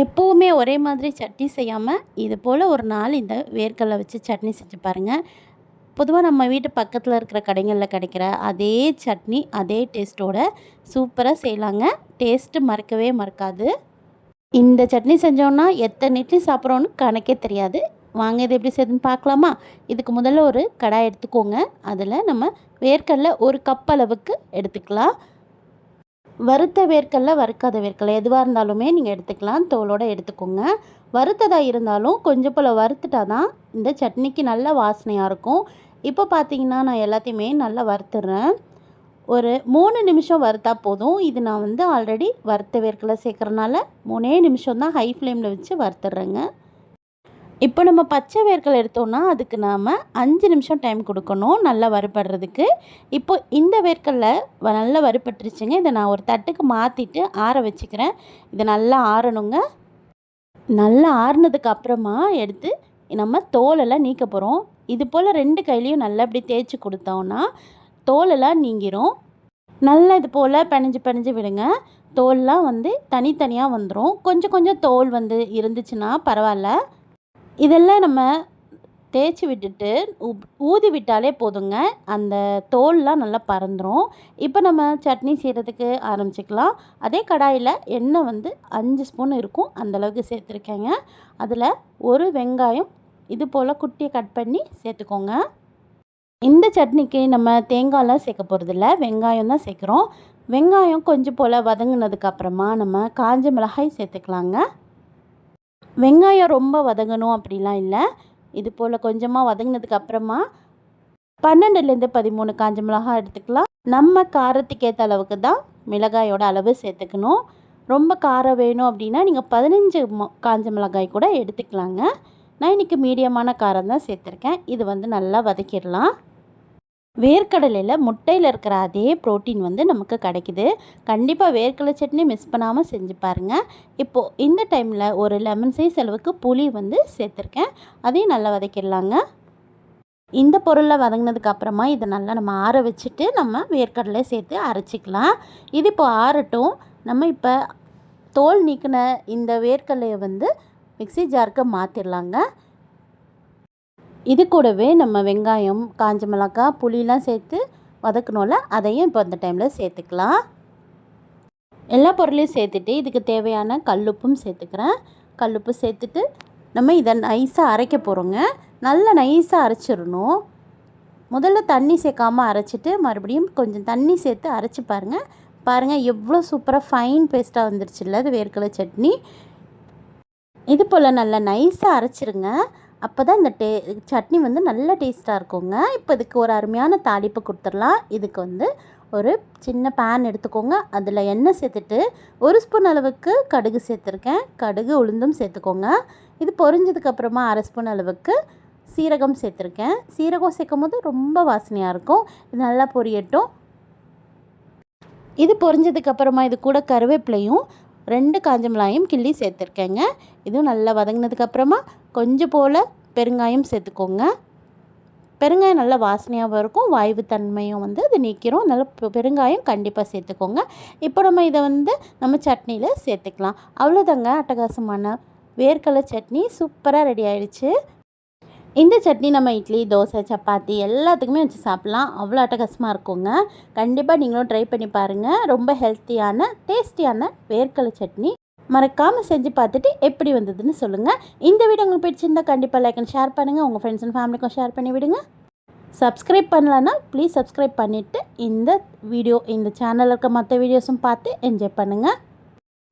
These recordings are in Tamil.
எப்போவுமே ஒரே மாதிரி சட்னி செய்யாமல் இது போல் ஒரு நாள் இந்த வேர்க்கடலை வச்சு சட்னி செஞ்சு பாருங்கள் பொதுவாக நம்ம வீட்டு பக்கத்தில் இருக்கிற கடைகளில் கிடைக்கிற அதே சட்னி அதே டேஸ்ட்டோட சூப்பராக செய்யலாங்க. டேஸ்ட்டு மறக்கவே மறக்காது. இந்த சட்னி செஞ்சோன்னா எத்தனை இட்லி சாப்பிட்றோன்னு கணக்கே தெரியாது. வாங்க இது எப்படி செய்யுதுன்னு பார்க்கலாமா? இதுக்கு முதல்ல ஒரு கடாய் எடுத்துக்கோங்க. அதில் நம்ம வேர்க்கடலை ஒரு கப் அளவுக்கு எடுத்துக்கலாம். வறுத்த வேர்க்கடல வறுக்காத வேர்க்கடல எதுவாக இருந்தாலுமே நீங்கள் எடுத்துக்கலாம். தோலோடு எடுத்துக்கோங்க. வறுத்ததாக இருந்தாலும் கொஞ்சம் போல் வறுத்துட்டா தான் இந்த சட்னிக்கு நல்ல வாசனையாக இருக்கும். இப்போ பார்த்தீங்கன்னா நான் எல்லாத்தையுமே நல்லா வறுத்துடுறேன் ஒரு மூணு நிமிஷம் வறுத்தா போதும். இது நான் வந்து ஆல்ரெடி வறுத்த வேர்க்கடலை சேர்க்குறனால மூணே நிமிஷம் தான் ஹை ஃப்ளேமில் வச்சு வறுத்துடுறேங்க இப்போ நம்ம பச்சை வேர்கள் எடுத்தோம்னா அதுக்கு நாம் அஞ்சு நிமிஷம் டைம் கொடுக்கணும் நல்லா வறுபடுறதுக்கு. இப்போ இந்த வேர்க்கடலை நல்லா வறுபட்டுருச்சுங்க. இதை நான் ஒரு தட்டுக்கு மாற்றிட்டு ஆற வச்சுக்கிறேன். இதை நல்லா ஆறணுங்க. நல்லா ஆறுனதுக்கு அப்புறமா எடுத்து நம்ம தோலெல்லாம் நீக்க போகிறோம் இது போல் ரெண்டு கையிலையும் நல்லா இப்படி தேய்ச்சி கொடுத்தோன்னா தோலெல்லாம் நீங்கிரும். நல்லா இது போல் பிணைஞ்சு பிணைஞ்சு விடுங்க. தோல்லாம் வந்து தனித்தனியாக வந்துடும் கொஞ்சம் கொஞ்சம் தோல் வந்து இருந்துச்சுன்னா பரவாயில்ல. இதெல்லாம் நம்ம தேய்ச்சி விட்டுட்டு ஊதி விட்டாலே போதுங்க. அந்த தோல்லாம் நல்லா பறந்துடும் இப்போ நம்ம சட்னி செய்கிறதுக்கு ஆரம்பிச்சிக்கலாம். அதே கடாயில் எண்ணெய் வந்து அஞ்சு ஸ்பூன் இருக்கும். அந்தளவுக்கு சேர்த்துருக்கேங்க. அதில் ஒரு வெங்காயம் இது போல் குட்டியை கட் பண்ணி சேர்த்துக்கோங்க. இந்த சட்னிக்கு நம்ம தேங்காயெலாம் சேர்க்க போகிறதில்ல வெங்காயம் தான் சேர்க்குறோம். வெங்காயம் கொஞ்சம் போல் வதங்கினதுக்கப்புறமா நம்ம காஞ்ச மிளகாய் சேர்த்துக்கலாங்க. வெங்காயம் ரொம்ப வதங்கணும் அப்படிலாம் இல்லை. இது போல் கொஞ்சமாக வதங்கினதுக்கு அப்புறமா பன்னெண்டுலேருந்து பதிமூணு காஞ்ச மிளகாய் எடுத்துக்கலாம். நம்ம காரத்துக்கு ஏற்ற அளவுக்கு தான் மிளகாயோட அளவு சேர்த்துக்கணும். ரொம்ப காரம் வேணும் அப்படின்னா நீங்கள் பதினஞ்சு காஞ்ச மிளகாய் கூட எடுத்துக்கலாங்க. நான் இன்றைக்கி மீடியமான காரம் தான் சேர்த்துருக்கேன். இது வந்து நல்லா வதக்கிடலாம். வேர்க்கடலையில் முட்டையில் இருக்கிற அதே ப்ரோட்டீன் வந்து நமக்கு கிடைக்குது. கண்டிப்பாக வேர்க்கடலை சட்னி மிஸ் பண்ணாமல் செஞ்சு பாருங்கள் இப்போது இந்த டைமில் ஒரு லெமன் சைஸ் அளவுக்கு புளி வந்து சேர்த்துருக்கேன். அதையும் நல்லா வதக்கிடலாங்க. இந்த பொருளை வதங்கினதுக்கு அப்புறமா இதை நல்லா நம்ம ஆற வச்சுட்டு நம்ம வேர்க்கடலை சேர்த்து அரைச்சிக்கலாம். இது இப்போ ஆறட்டும். நம்ம இப்போ தோல் நீக்கின இந்த வேர்க்கடலையை வந்து மிக்சி ஜாருக்கு மாற்றிடலாங்க இது கூடவே நம்ம வெங்காயம் காஞ்ச மிளகாய் புளிலாம் சேர்த்து வதக்கணும்ல அதையும் இப்போ அந்த டைமில் சேர்த்துக்கலாம். எல்லா பொருளையும் சேர்த்துட்டு இதுக்கு தேவையான கல்லுப்பும் சேர்த்துக்கிறேன். கல்லுப்பு சேர்த்துட்டு நம்ம இதை நைஸாக அரைக்க போகிறோங்க நல்லா நைஸாக அரைச்சிடணும். முதல்ல தண்ணி சேர்க்காமல் அரைச்சிட்டு மறுபடியும் கொஞ்சம் தண்ணி சேர்த்து அரைச்சி பாருங்கள் பாருங்கள் எவ்வளோ சூப்பராக ஃபைன் பேஸ்ட்டாக வந்துருச்சுல்ல அது வேர்க்கடலை சட்னி. இது போல் நல்லா நைஸாக அரைச்சிருங்க. அப்போ தான் இந்த டே சட்னி வந்து நல்ல டேஸ்ட்டாக இருக்குங்க. இப்போ இதுக்கு ஒரு அருமையான தாளிப்பு கொடுத்துடலாம். இதுக்கு வந்து ஒரு சின்ன பேன் எடுத்துக்கோங்க. அதில் எண்ணெய் சேர்த்துட்டு ஒரு ஸ்பூன் அளவுக்கு கடுகு சேர்த்துருக்கேன். கடுகு உளுந்தும் சேர்த்துக்கோங்க. இது பொரிஞ்சதுக்கப்புறமா அரை ஸ்பூன் அளவுக்கு சீரகம் சேர்த்துருக்கேன். சீரகம் சேர்க்கும் போது ரொம்ப வாசனையாக இருக்கும். இது நல்லா பொரியட்டும். இது பொரிஞ்சதுக்கப்புறமா இது கூட கருவேப்பிலையும் ரெண்டு காஞ்ச மிளகாயும் கிள்ளி சேர்த்துருக்கேங்க. இதுவும் நல்லா வதங்கினதுக்கப்புறமா கொஞ்சம் போல் பெருங்காயம் சேர்த்துக்கோங்க. பெருங்காயம் நல்லா வாசனையாகவும் இருக்கும் வாய்வு தன்மையும் வந்து அது நீக்கிறோம் நல்லா பெருங்காயம் கண்டிப்பாக சேர்த்துக்கோங்க. இப்போ நம்ம இதை வந்து நம்ம சட்னியில் சேர்த்துக்கலாம். அவ்வளோதாங்க அட்டகாசமான வேர்க்கடலை சட்னி. சூப்பராக ரெடி ஆகிடுச்சு இந்த சட்னி நம்ம இட்லி தோசை சப்பாத்தி எல்லாத்துக்குமே வச்சு சாப்பிட்லாம். அவ்வளோ அட்டகாசமாக இருக்குங்க. கண்டிப்பாக நீங்களும் ட்ரை பண்ணி பாருங்கள் ரொம்ப ஹெல்த்தியான டேஸ்டியான வேர்க்கடலை சட்னி. மறக்காமல் செஞ்சு பார்த்துட்டு எப்படி வந்ததுன்னு சொல்லுங்கள் இந்த வீடியோ உங்களுக்கு பிடிச்சிருந்தால் கண்டிப்பாக லைக் அண்ட் ஷேர் பண்ணுங்கள் உங்கள் ஃப்ரெண்ட்ஸ் அண்ட் ஃபேமிலிக்கும் ஷேர் பண்ணி விடுங்க. சப்ஸ்கிரைப் பண்ணலன்னா ப்ளீஸ் சப்ஸ்கிரைப் பண்ணிவிட்டு இந்த வீடியோ இந்த சேனலில் இருக்க மற்ற வீடியோஸும் பார்த்து என்ஜாய் பண்ணுங்கள்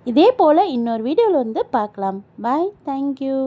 இதே போல் இன்னொரு வீடியோவில் வந்து பார்க்கலாம். Bye thank you